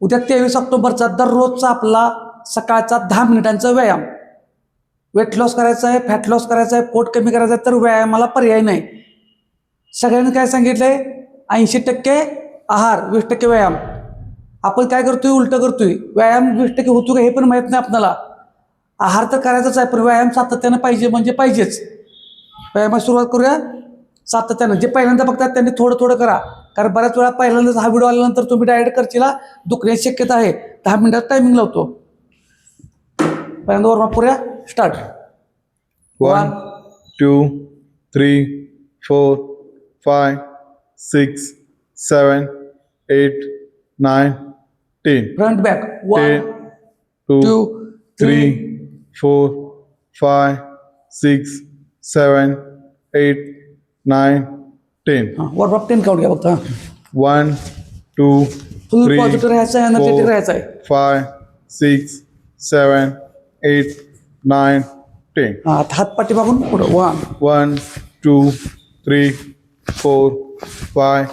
उद्या तेवीस ऑक्टोबरचा दररोजचा आपला सकाळचा दहा मिनिटांचा व्यायाम. वेट लॉस करायचा आहे फॅट लॉस करायचा आहे पोट कमी करायचं आहे तर व्यायामाला पर्याय नाही. सगळ्यांनी काय सांगितलं आहे ऐंशी टक्के आहार वीस टक्के व्यायाम. आपण काय करतोय? उलटं करतोय. व्यायाम वीस टक्के होतो का हे पण माहीत नाही आपल्याला. आहार तर करायचाच आहे पण व्यायाम सातत्यानं पाहिजे म्हणजे पाहिजेच. व्यायामाला सुरुवात करूया. सातत्यानं. जे पहिल्यांदा बघतात त्यांनी थोडं थोडं करा. कारण बऱ्याच वेळा पहिल्यांदाच हा व्हिडिओ आल्यानंतर तुम्ही डायरेक्ट करशीला दुखण्याची शक्यता आहे. दहा मिनिटात टायमिंग लावतो. पहिल्यांदा वॉर्मअप करूया. Start One, two, three, four, five, six, seven, eight, nine, ten. Front back one two three three, four, five, six, seven, eight, ten वर रॉक टेन काउंट घ्या बघता वन टू थ्री पॉझिटिव्ह राहायचं आहे energetic राहायचं आहे. Five six seven eight nine ten आता हात पाठी बघून पुढं one one two three four five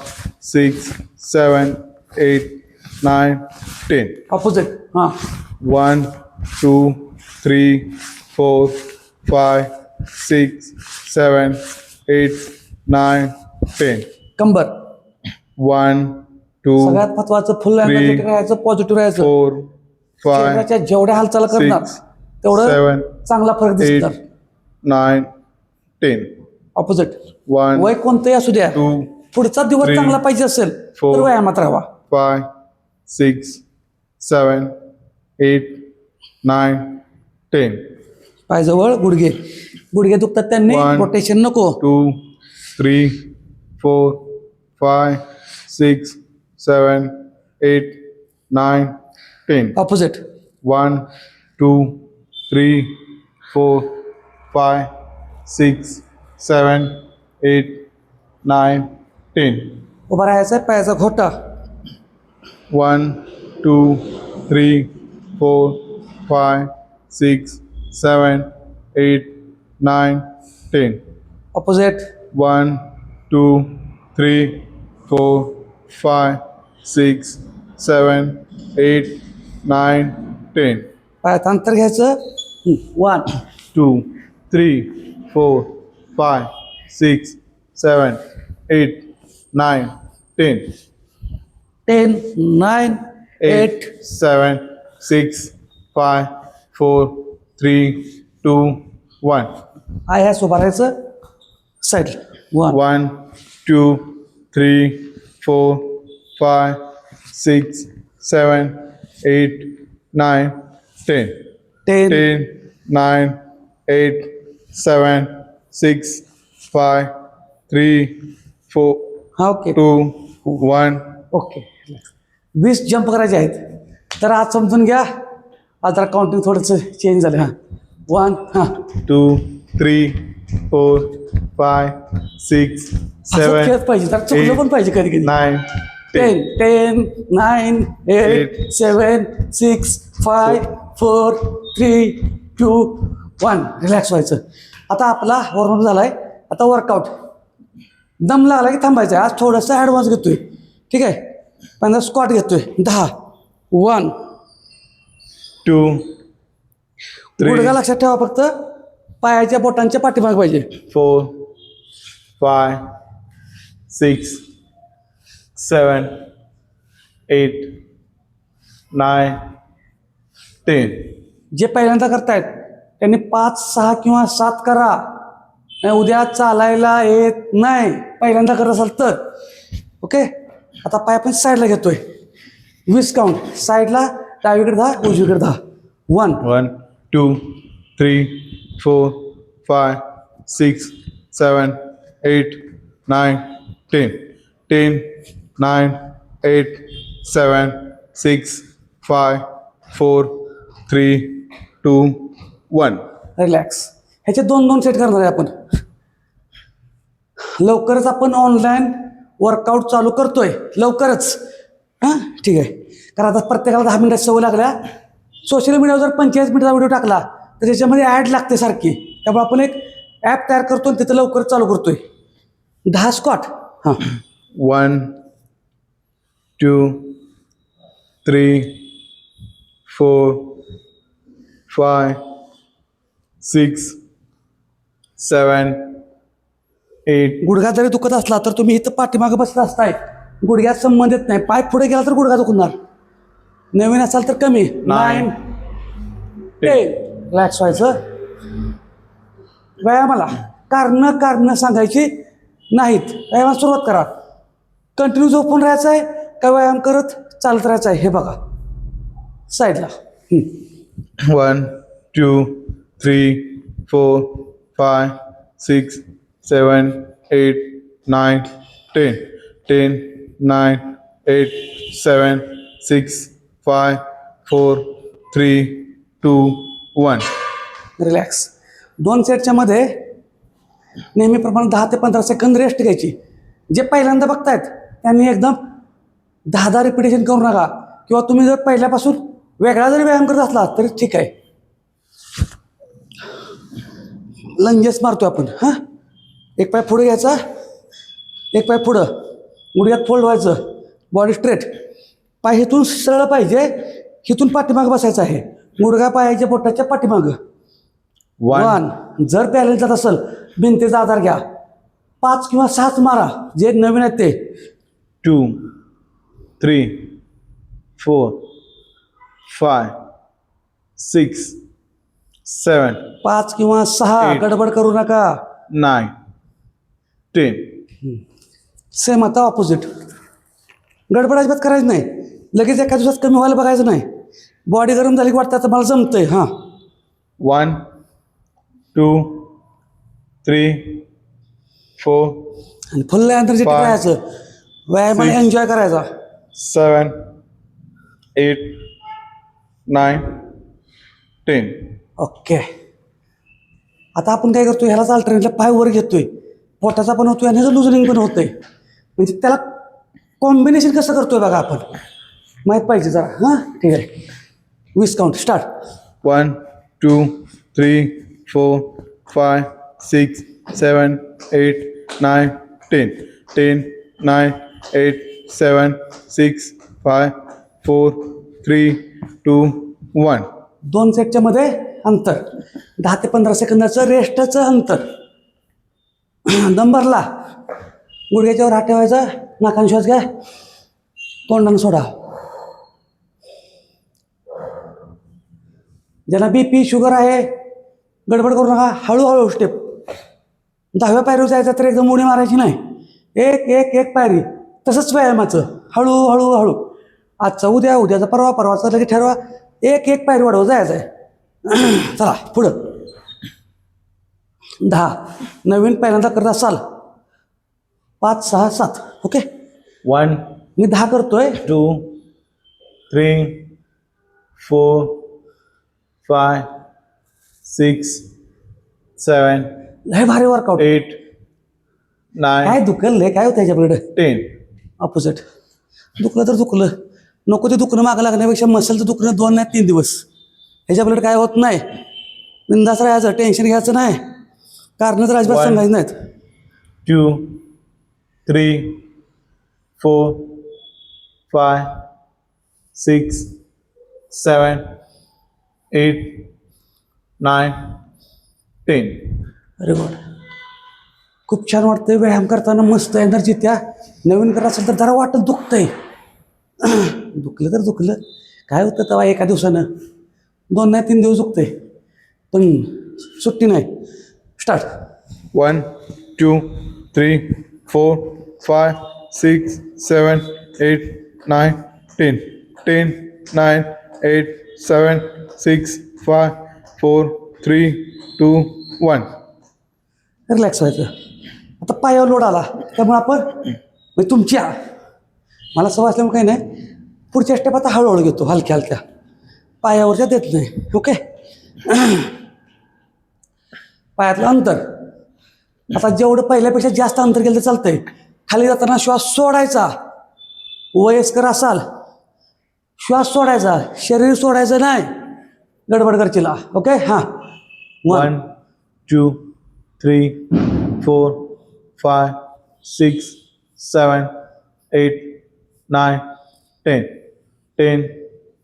six seven eight nine ten opposite हां. One two three four five six seven eight nine ten. कंबर. One, two, सगळ्यात महत्वाचं फुल three, राहायचं पॉझिटिव्ह राहायचं. five, शरीराच्या जेवढ्या हालचाल करणार तेवढं seven, चांगला फरक दिसणार. nine, ten. ऑपोजिट One, वय कोणतंही असू द्या two, पुढचा दिवस three, चांगला पाहिजे असेल four, तर व्यायामात राहावा. five, six, seven, eight, nine, ten. पायजवळ गुडघे. गुडघे दुखतात त्यांनी One, रोटेशन नको. Two, three, four, five, six, seven, eight, nine, ten. Opposite. One, two, three, four, five, six, seven, eight, nine, ten. उभा राहायचं पायाचा घोटा one two three four five six seven eight nine ten opposite one two, three, four, five, six, seven, eight, nine, ten. पायात अंतर घ्यायचं one Two, three, four, five, six, seven, eight, nine, ten. Ten nine eight Eight, seven, six, five, four, three, two, one. आय ह्यास उभा राहायचं one One, two, three, four, five, six, seven, eight, nine, ten. Ten Ten, nine, eight, seven, six, five, three, four, हा okay two, one. Okay वीस jump करायचे आहेत तर आज समजून घ्या आज जरा काउंटिंग थोडंसं चेंज झालं हां वन हां two, three, four, six, असं seven, खेळत पाहिजे. तर चुकलं पण पाहिजे कधी कधी. nine, ten. Ten nine eight. Seven six five four three two one relax व्हायचं. आता आपला वॉर्मअप झाला आहे आता वर्कआउट दम लागला की थांबायचं आहे आज थोडंसं ॲडव्हान्स घेतोय. ठीक आहे? पहिल्यांदा स्क्वॉट घेतोय. दहा. वन three, गुडघा लक्षात ठेवा फक्त. पायाच्या बोटांच्या पाठीमाग पाहिजे. Four, five, six, seven, eight, nine, ten. जे पहिल्यांदा करतायत त्यांनी पाच सहा किंवा सात करा. नाही उद्या चालायला येत नाही. पहिल्यांदा करत असाल तर. ओके? आता पाय आपण साईडला घेतोय. वीस काउंट साईडला डावीकडे दहा उजवीकडे दहा. One One, two, three, four, five, six, seven, eight, nine, ten. Ten, nine, eight, seven, six, five, four, three, two, one. Relax ह्याचे दोन दोन सेट करणार आहे आपण. लवकरच आपण ऑनलाईन वर्कआउट चालू करतोय. लवकरच. हां? ठीक आहे. कारण आता प्रत्येकाला दहा मिनिटात सवय लागल्या. सोशल मीडियावर जर पंचेचाळीस मिनिटाचा व्हिडिओ टाकला तर त्याच्यामध्ये ॲड लागते सारखी. त्यामुळे आपण एक ॲप तयार करतो आणि तिथं लवकरच चालू करतोय. दहा स्कॉट हां. One, two, three, four, five, six, seven, eight, गुडघा जरी दुखत असला तर तुम्ही इथं पाठीमागे बसला असताय. गुडघ्यात संबंधित नाही. पाय पुढे गेला तर गुडघा दुखणार. नवीन असाल तर कमी. नाईन टेन रिलॅक्स व्हायचं. व्यायामाला. कारणं कारणं सांगायची नाहीत. व्यायामाला सुरुवात करा. कंटिन्यू झोपून राहायचं आहे का व्यायाम करत चालत राहायचं आहे हे बघा. साईडला one two three four five six seven eight nine ten ten nine eight seven six five four three two one relax दोन सेटच्या मध्ये नेहमीप्रमाणे दहा ते पंधरा सेकंद रेस्ट घ्यायची. जे पहिल्यांदा बघतायत त्यांनी एकदम दहा दहा रिपिटेशन करू नका. किंवा तुम्ही जर पहिल्यापासून वेगळा जरी व्यायाम करत असला तरी ठीक आहे. लंजेस मारतो आपण हां? एक पाय पुढे घ्यायचा एक पाय पुढं. गुडघ्यात फोल्ड व्हायचं. बॉडी स्ट्रेट पाय इथून सरळ पाहिजे इथून पाठीमागं बसायचं आहे. गुडघा पायाच्या बोटाच्या पाठीमागं. वन जर बॅलन्स जात असेल भिंतीचा आधार घ्या. पाच किंवा सहाच मारा जे नवीन आहेत ते. Two, three, four, five, six, seven, पाच किंवा सहा. गडबड करू नका. Nine, ten. सेम आता ऑपोजिट गडबड अजिबात करायची नाही. लगेच एका दिवसात कमी व्हायला बघायचं नाही. बॉडी गरम झाली की वाटतं आता मला जमतंय. हां. One, two, three, four, आणि फुल एनर्जेटिक Five. राहायचं व्यायामाने Six. एन्जॉय करायचा seven, eight, nine, ten. Okay आता आपण काय करतोय ह्यालाच अल्टरनेटला पाय वर घेतोय पोटाचा पण होतोय आणि ह्याचं लुजनिंग पण होतंय म्हणजे त्याला कॉम्बिनेशन कसं करतोय बघा आपण माहीत पाहिजे जरा हां ठीक आहे वीस count start One, two, three, four, five, six, seven, eight, nine, ten. Ten, nine, eight, seven, six, five, four, three, two, one. दोन सेटच्या मध्ये अंतर. दहा ते पंधरा सेकंदाचं रेस्टचं अंतर. नंबरला. गुडघ्याच्यावर हात ठेवायचा. नाकान श्वास घ्या. तोंडानं सोडा. ज्यांना बी पी शुगर आहे गडबड करू नका हळूहळू स्टेप दहाव्या पायरीवर जायचं तर एकदम उडी मारायची नाही. एक एक एक पायरी. तसंच व्यायामाचं. हळू हळू. हळू आजचा उद्या उद्याचा परवा परवाचा लगेच ठरवा. एक एक पायरी वाढव जायचं आहे. चला पुढं. दहा. नवीन पहिल्यांदा करत असाल. पाच सहा सात. ओके? One, मी दहा करतोय. Two, three, four, five, six, seven, लय भारी वर्कआउट eight, काय nine, दुखल लय काय होतं ह्याच्याकडे ten. ऑपोजिट दुखलं तर दुखलं. नको ते दुखणं मागं लागण्यापेक्षा मसलचं दुखणं दोन नाही तीन दिवस. ह्याच्या काय होत नाही. बिंदास राहायचं टेन्शन घ्यायचं नाही. कारण तर अजिबात One. सांगायचं नाहीत. two, three, four, five, six, seven, eight, nine, ten. अरे वा. खूप छान वाटतंय व्यायाम करताना मस्त एनर्जी त्या. नवीन करत असेल तर जरा वाटत दुखतंय. दुखलं तर दुखलं. काय होतं तेव्हा एका दिवसानं? दोन नाही तीन दिवस दुखतंय. पण सुट्टी नाही. Start One, two, three, four, five, six, seven, eight, nine, ten. Ten, nine, eight, seven, six, five, four three two one. Relax व्हायचं. आता पायावर लोड आला. त्यामुळे आपण म्हणजे तुमच्या मला सवय असल्यामुळे काही नाही पुढच्या स्टेप आता हळूहळू घेतो हलक्या हलक्या. पायावरच्या देत नाही. ओके पायातलं अंतर. आता जेवढं पहिल्यापेक्षा जास्त अंतर गेलं तर चालतंय. खाली जाताना श्वास सोडायचा. वयस्कर असाल. श्वास सोडायचा. शरीर सोडायचं नाही. गडबड करचीला ओके हां. One two, three, four, five, six, seven, eight, nine, ten. Ten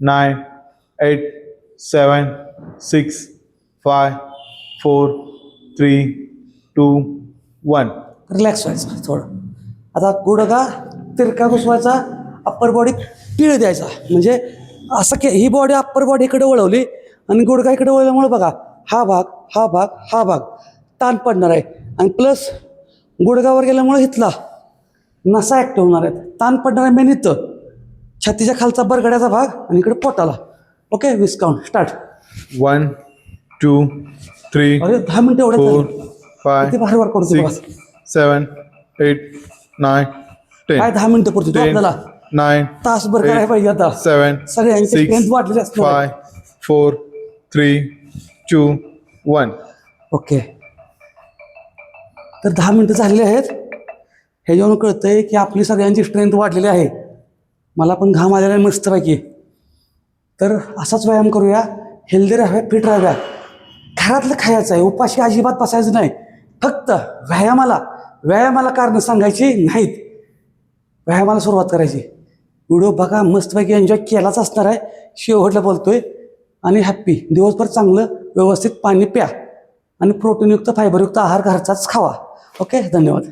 nine eight seven six five four three two one relax व्हायचं थोडं. आता गुडघा तिरका घुसवायचा अप्पर बॉडी पीळ द्यायचा. म्हणजे असं के ही बॉडी अप्पर बॉडी इकडे वळवली आणि गुडघा इकडे वळल्यामुळे बघा हा भाग हा भाग हा भाग ताण पडणार आहे. आणि प्लस गुडघावर गेल्यामुळे इथला नसा ॲक्टिव्ह होणार आहेत ताण पडणार आहे मेन इथं. छातीच्या खालचा बरगड्याचा भाग आणि इकडे पोटाला. ओके वीस count start one two three अरे दहा मिनिटं एवढं. फाय भारी वर्क करतो सेवन एट नाईन काय टेन दहा मिनिटं करतो आपल्याला? नाईन तासभर करायला पाहिजे आता. सेवन सगळ्यांची आहे. Five four three two one okay तर दहा मिनटं झालेली आहेत. हे जेवण कळतंय की आपली सगळ्यांची स्ट्रेंथ वाढलेली आहे. मला पण घाम आलेला आहे मस्तपैकी. तर असाच व्यायाम करूया. हेल्दी राहाव्या फिट राहाव्या घरातलं खायचं आहे. उपाशी अजिबात बसायचं नाही. फक्त व्यायामाला व्यायामाला कारणं सांगायची नाहीत. व्यायामाला सुरुवात करायची. व्हिडिओ बघा मस्तपैकी एन्जॉय केलाच असणार आहे. शेवटला बोलतोय. आणि हॅप्पी दिवसभर चांगलं व्यवस्थित पाणी प्या. आणि प्रोटीनयुक्त फायबरयुक्त आहार घरचाच खावा. ओके धन्यवाद.